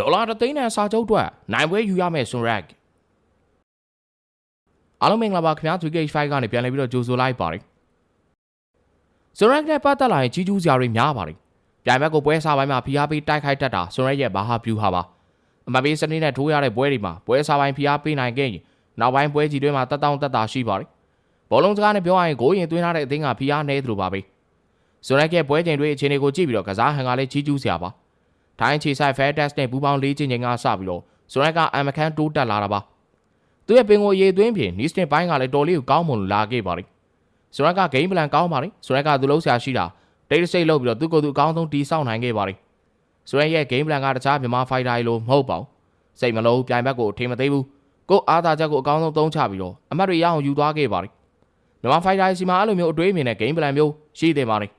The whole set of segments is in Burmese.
ဒေါ်လာတစ်သိန်းနဲ့စာချုပ်အတွက်နိုင်ပွဲယူရမယ်ဆွန်ရက်အားလုံးမင်္ဂလာပါခင်ဗျာ 3K5 ကနေပြန်လည်ပြီးတော့ကြိုဆိုလိုက်ပါတယ်ဆွန်ရက်နဲ့ပတ်သက်လာရင်ကြီးကျူးစရာတွေများပါတယ်ပြိုင်ဘက်ကိုပွဲစားပိုင်းမှာဖိအားပေးတိုက်ခိုက်တတ်တာဆွန်ရက်ရဲ့ဘာဟာပြူဟာပါအမပေးစနစ်နဲ့ထိုးရတဲ့ပွဲတွေမှာပွဲစားပိုင်းဖိအားပေးနိုင်ခဲ့ရင်နောက်ပိုင်းပွဲကြီးတွေမှာတက်တောင့်တက်တာရှိပါတယ်ဘောလုံးစကားနဲ့ပြောရရင်ဂိုးရင်သွင်းထားတဲ့အသင်းကဖိအားနေသလိုပါပဲဆွန်ရက်ရဲ့ပွဲချိန်တွေအခြေအနေကိုကြည့်ပြီးတော့ကစားဟန်ကလည်းကြီးကျူးစရာပါ ထိုင်းခြေဆိုင်ဖဲတက်စ်နဲ့ပူပေါင်းလေးချင်းချင်းကစပြီးတော့ဆိုရက်ကအမခန်းတိုးတက်လာတာပါသူရဲ့ပင်ကိုရေသွင်းပြင်နီးစတင်ပိုင်းကလည်းတော်လေးကိုကောင်းမွန်လာခဲ့ပါတယ်ဆိုရက်ကဂိမ်းပလန်ကောင်းပါတယ်ဆိုရက်ကသူလုံးဆရာရှိတာတိတ်ဆိတ်လုပ်ပြီးတော့သူ့ကိုယ်သူအကောင်းဆုံးတီးဆောက်နိုင်ခဲ့ပါတယ်ဆိုရက်ရဲ့ဂိမ်းပလန်ကတခြားမြန်မာဖိုက်တာလိုမဟုတ်ပါဘူးစိတ်မလုံးပြိုင်ဘက်ကိုထင်မသေးဘူးကိုအားသာချက်ကိုအကောင်းဆုံးသုံးချပြီးတော့အမတ်တွေရအောင်ယူသွားခဲ့ပါတယ်မြန်မာဖိုက်တာစီမှာအဲ့လိုမျိုးအတွေးအမြင်နဲ့ဂိမ်းပလန်မျိုးရှိတယ်ပါတယ်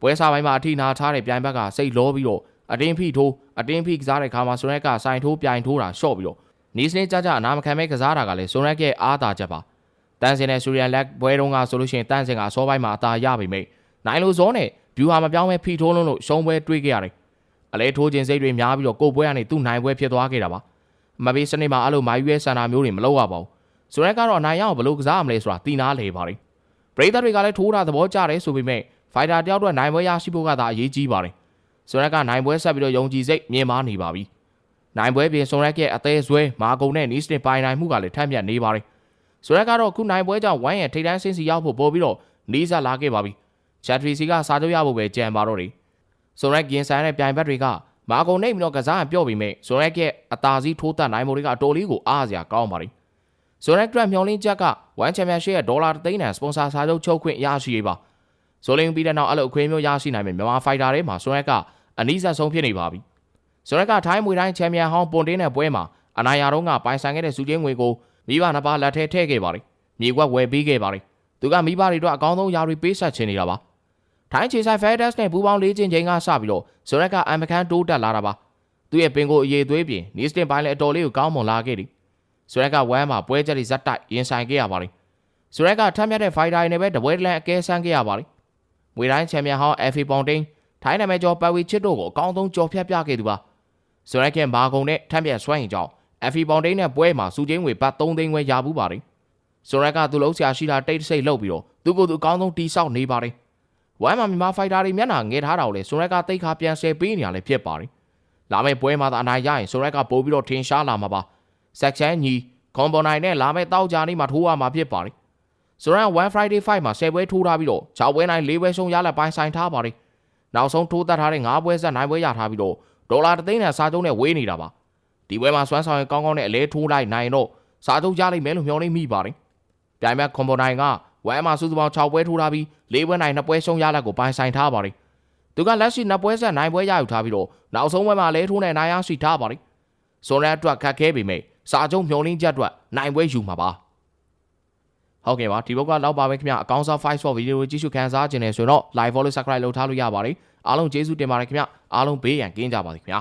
ပွဲစားပိုင်းမှာအထိနာထားတဲ့ပြိုင်ဘက်ကစိတ်လောပြီးတော့ အတင်းဖိထိုးအတင်းဖိကစားတဲ့ခါမှာဆွန်ရက်ကစိုင်ထိုးပြိုင်ထိုးတာရှော့ပြီးတော့နီးစနစ်ကြကြအနာမခံမဲ့ကစားတာကလည်းဆွန်ရက်ရဲ့အားသာချက်ပါတန်စင်နဲ့ဆူရီယန်လက်ဘွဲတုံးကဆိုလို့ရှိရင်တန်စင်ကအစောပိုင်းမှာအသာရပြီမိတ်နိုင်လိုဇောနဲ့ဗျူဟာမပြောင်းမဲ့ဖိထိုးလုံးလို့ရှုံးပွဲတွေးခဲ့ရတယ်အလဲထိုးခြင်းစိတ်တွေများပြီးတော့ကိုပွဲကနေသူ့နိုင်ပွဲဖြစ်သွားခဲ့တာပါမဘေးစနစ်မှာအဲ့လိုမာယူရဲ့ဆန္ဒမျိုးတွေမလုပ်ရပါဘူးဆွန်ရက်ကတော့အနိုင်ရအောင်ဘယ်လိုကစားရမလဲဆိုတာသိနာလေပါလိပရိသတ်တွေကလည်းထိုးတာသဘောကျတယ်ဆိုပေမဲ့ဖိုင်တာတယောက်တော့နိုင်ပွဲရရှိဖို့ကသာအရေးကြီးပါတယ် ဆွန်ရက်ကနိုင်ပွဲဆက်ပြီးတော့ယုံကြည်စိတ်မြင်မာနေပါပြီ။နိုင်ပွဲပြင်ဆွန်ရက်ရဲ့အသေးဆွဲမာကုံနဲ့နီးစတင်ပိုင်နိုင်မှုကလည်းထပ်မြက်နေပါတယ်။ဆွန်ရက်ကတော့ခုနိုင်ပွဲကြောင့်ဝိုင်းရဲ့ထိပ်တန်းဆင်းစီရောက်ဖို့ပို့ပြီးတော့နီးစပ်လာခဲ့ပါပြီ။ချက်ထရီစီကစားကြရဖို့ပဲကြံပါတော့တယ်။ဆွန်ရက်กินဆိုင်တဲ့ပြိုင်ဘက်တွေကမာကုံနဲ့ပြီးတော့ကစားပြော့ပြီးမဲ့ဆွန်ရက်ရဲ့အသာစီးထိုးတက်နိုင်မှုတွေကအတော်လေးကိုအားစရာကောင်းပါတယ်။ဆွန်ရက်အတွက်မျောလင်းချက်ကဝမ်ချန်ပီယံရှစ်ရဲ့ဒေါ်လာသိန်းတန်စပွန်ဆာစားချုပ်ချုပ်ခွင့်ရရှိရေးပါ။ဇိုလင်းပြီးတဲ့နောက်အဲ့လိုအခွင့်အမျိုးရရှိနိုင်မယ်မြန်မာဖိုက်တာတွေမှာဆွန်ရက်က အနည်းဆက်ဆုံးဖြစ်နေပါပြီ။ဆိုရက်ကထိုင်းမွေတိုင်းချန်ပီယံဟောင်းပွန်တင်းတဲ့ပွဲမှာအနိုင်ရတော့ကပိုင်ဆိုင်ခဲ့တဲ့စုချင်းငွေကိုမိဘနှစ်ပါးလက်ထဲထည့်ခဲ့ပါတယ်။မြေကွက်ဝယ်ပေးခဲ့ပါတယ်။သူကမိဘတွေအတွက်အကောင်းဆုံးယာတွေပေးဆက်ချင်နေတာပါ။ထိုင်းခြေဆိုင်ဖဲဒက်စ်နဲ့ပူပေါင်းလေးချင်းချင်းကစပြီးတော့ဆိုရက်ကအမ်မခန်းတိုးတက်လာတာပါ။သူ့ရဲ့ပင်ကိုအရေးသွေးပြင်နီးစတင်ပိုင်းလည်းအတော်လေးကိုကောင်းမွန်လာခဲ့တယ်။ဆိုရက်ကဝမ်းမှာပွဲချက်တွေဇက်တိုက်ရင်ဆိုင်ခဲ့ရပါတယ်။ဆိုရက်ကထမ်းမြတ်တဲ့ဖိုင်တာတွေနဲ့ပဲတပွဲတလန်အကဲဆန်းခဲ့ရပါတယ်။မွေတိုင်းချန်ပီယံဟောင်းအက်ဖီပွန်တင်း ထိုင်းနာမည်ကျော်ပတ်ဝီချစ်တို့ကိုအကောင်းဆုံးကြော်ဖြတ်ပြခဲ့သူပါဆိုရက်ခင်မာကုံနဲ့ထမ်းပြန်ဆွဲရင်ကြောင့်အဖီပေါင်တိန်နဲ့ပွဲမှာစူချင်းငွေပတ်3သိန်းခွဲရဘူးပါတယ်ဆိုရက်ကသူ့လုံးဆရာရှိတာတိတ်ဆိတ်လှုပ်ပြီးတော့သူ့ကိုယ်သူအကောင်းဆုံးတီးဆောက်နေပါတယ်ဝိုင်းမှာမြန်မာဖိုက်တာတွေမျက်နှာငဲထားတာကိုလေဆိုရက်ကတိတ်ခါပြန်ဆယ်ပေးနေရလဲဖြစ်ပါတယ်လာမယ့်ပွဲမှာသာအနိုင်ရရင်ဆိုရက်ကပို့ပြီးတော့ထင်ရှားလာမှာပါဆက်ချန်ညီခွန်ပေါ်နိုင်နဲ့လာမယ့်တောက်ကြနေ့မှာထိုးရမှာဖြစ်ပါတယ်ဆိုရန်1 Friday 5မှာ10ပွဲထိုးထားပြီးတော့6ပွဲနိုင်4ပွဲရှုံးရလက်ပိုင်းဆိုင်ထားပါတယ် နောက်ဆုံးထိုးသက်ထားတဲ့9ပွဲဆက်9ပွဲရထားပြီးတော့ဒေါ်လာ3သိန်းနဲ့စားကျုံးနဲ့ဝေးနေတာပါဒီပွဲမှာစွမ်းဆောင်ရင်ကောင်းကောင်းနဲ့အလဲထိုးလိုက်နိုင်တော့စားကျုံးရလိမ့်မယ်လို့မျှော်လင့်မိပါတယ်ပြိုင်ဘက်ခွန်ပေါ်နိုင်ကဝမ်မှာစုစုပေါင်း6ပွဲထိုးထားပြီး၄ပွဲနိုင်2ပွဲရှုံးရလက်ကိုပိုင်ဆိုင်ထားပါတယ်သူကလက်ရှိ2ပွဲဆက်9ပွဲရယူထားပြီးတော့နောက်ဆုံးပွဲမှာလဲထိုးနဲ့နိုင်ရရှိထားပါတယ်ဇွန်ရအတွက်ခက်ခဲပေမဲ့စားကျုံးမျှော်လင့်ချက်အတွက်နိုင်ပွဲယူမှာပါ ဟုတ်ကဲ့ပါဒီဘက်ကလောက်ပါပဲခင်ဗျအကောင်းစား5 for video ကိုကြည့်ရှုခန်းစားခြင်းနဲ့ဆိုတော့ live follow subscribe လုပ်ထားလို့ရပါတယ်အားလုံးကျေးဇူးတင်ပါတယ်ခင်ဗျအားလုံးဘေးရန်ကင်းကြပါစေခင်ဗျာ